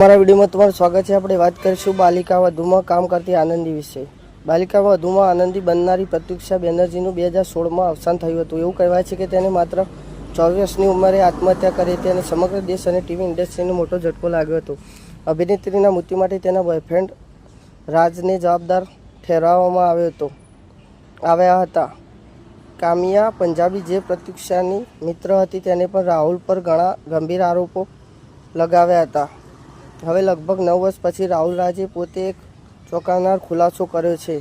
અમારા વિડીયોમાં તમારું સ્વાગત છે. આપણે વાત કરીશું બાલિકા વધુમાં કામ કરતી આનંદી વિશે. બાલિકા વધુમાં આનંદી બનનારી પ્રત્યુક્ષા બેનર્જીનું બે હજાર સોળમાં અવસાન થયું હતું. એવું કહેવાય છે કે તેને માત્ર ચોવીસની ઉંમરે આત્મહત્યા કરી હતી અને સમગ્ર દેશ અને ટીવી ઇન્ડસ્ટ્રીને મોટો ઝટકો લાગ્યો હતો. અભિનેત્રીના મૃત્યુ માટે તેના બોયફ્રેન્ડ રાજને જવાબદાર ઠેરવવામાં આવ્યો હતો. આવ્યા હતા. કામિયા પંજાબી જે પ્રત્યુક્ષાની મિત્ર હતી, તેને પણ રાહુલ પર ઘણા ગંભીર આરોપો લગાવ્યા હતા. હવે લગભગ નવ વર્ષ પછી રાહુલ રાજે પોતે એક ચોંકાવનાર ખુલાસો કર્યો છે.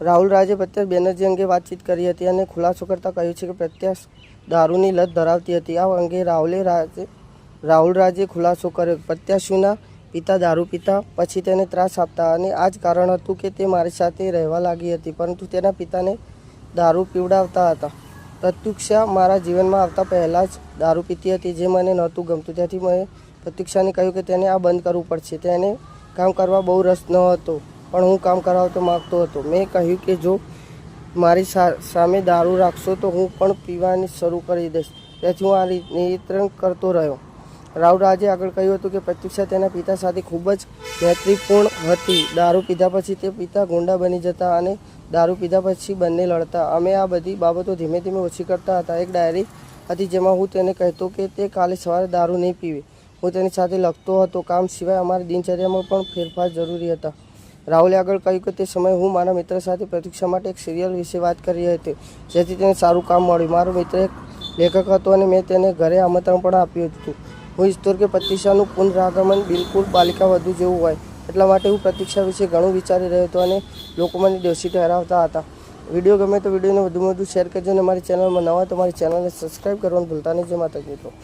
રાહુલ રાજે પ્રત્યાશ બેનર્જી અંગે વાતચીત કરી હતી અને ખુલાસો કરતાં કહ્યું છે કે પ્રત્યાશ દારૂની લત ધરાવતી હતી. આ અંગે રાહુલે રાજે, રાહુલ રાજે ખુલાસો કર્યો. પ્રત્યાશીના પિતા દારૂ પીતા પછી તેને ત્રાસ આપતા અને આ જ કારણ હતું કે તે મારી સાથે રહેવા લાગી હતી, પરંતુ તેના પિતાને દારૂ પીવડાવતા હતા. પ્રત્યુક્ષા મારા જીવનમાં આવતા પહેલાં જ દારૂ પીતી હતી, જે મને નહોતું ગમતું. ત્યાંથી મેં પ્રત્યુક્ષાને કહ્યું કે તેને આ બંધ કરવું પડશે. તેને કામ કરવા બહુ રસ ન હતો, પણ હું કામ કરાવતો માગતો હતો. મેં કહ્યું કે જો મારી સામે દારૂ રાખશો તો હું પણ પીવાની શરૂ કરી દઈશ. તેથી હું આ નિયંત્રણ કરતો રહ્યો. રાવરાજે આગળ કહ્યું હતું કે પ્રત્યુષા તેના પિતા સાથે ખૂબ જ મૈત્રીપૂર્ણ હતી. દારૂ પીધા પછી તે પિતા ગુંડા બની જતા અને દારૂ પીધા પછી બંને લડતા. અમે આ બધી બાબતો ધીમે ધીમે ઓછી કરતા હતા. એક ડાયરી હતી જેમાં હું તેને કહેતો કે તે કાલે સવારે દારૂ નહીં પીવે. હું તેની સાથે લખતો હતો. કામ સિવાય અમારી દિનચર્યામાં પણ ફેરફાર જરૂરી હતા. રાહુલે આગળ કહ્યું કે તે સમયે હું મારા મિત્ર સાથે પ્રતીક્ષા માટે એક સિરિયલ વિશે વાત કરી હતી, જેથી તેને સારું કામ મળ્યું. મારો મિત્ર એક લેખક હતો અને મેં તેને ઘરે આમંત્રણ પણ આપ્યું હતું. હું ઈચ્છતો કે પ્રતીક્ષાનું પુનરાગમન બિલકુલ બાલિકા વધુ જેવું હોય, એટલા માટે હું પ્રતીક્ષા વિશે ઘણું વિચારી રહ્યો હતો અને લોકો મને દોષી ઠહેરાવતા હતા. વીડિયો ગમે તો વિડીયોને વધુમાં વધુ શેર કરજો અને મારી ચેનલમાં નવા તો મારી ચેનલને સબસ્ક્રાઈબ કરવાનું ભૂલતા નહીં. જે માતા મિત્રો.